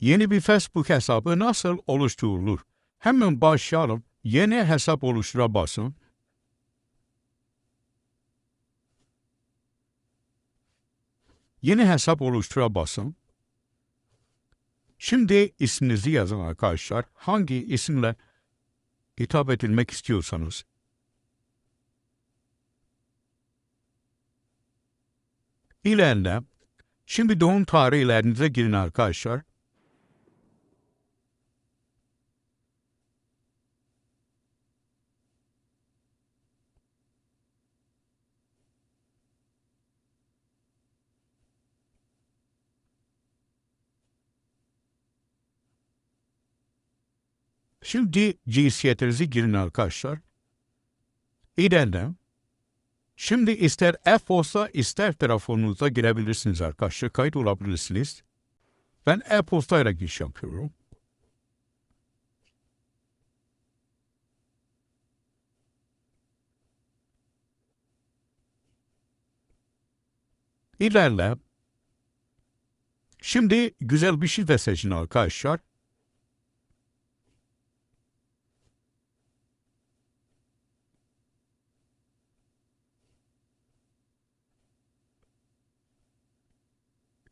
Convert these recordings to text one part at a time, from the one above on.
Yeni bir Facebook hesabı nasıl oluşturulur? Hemen başlayalım. Yeni hesap oluştura basın. Yeni hesap oluştura basın. Şimdi isminizi yazın arkadaşlar. Hangi isimle hitap edilmek istiyorsanız. İlerle. Şimdi doğum tarihlerinize girin arkadaşlar. Şimdi cinsiyetinizi girin arkadaşlar. İlerle. Şimdi ister F olsa ister telefonunuza girebilirsiniz arkadaşlar. Kayıt olabilirsiniz. Ben e-postayla giriş yapıyorum. İlerle. Şimdi güzel bir şifre seçin arkadaşlar.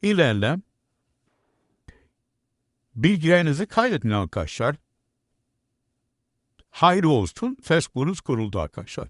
İlerle. Bilgilerinizi kaydedin arkadaşlar. Hayır olsun, Facebook'unuz kuruldu arkadaşlar.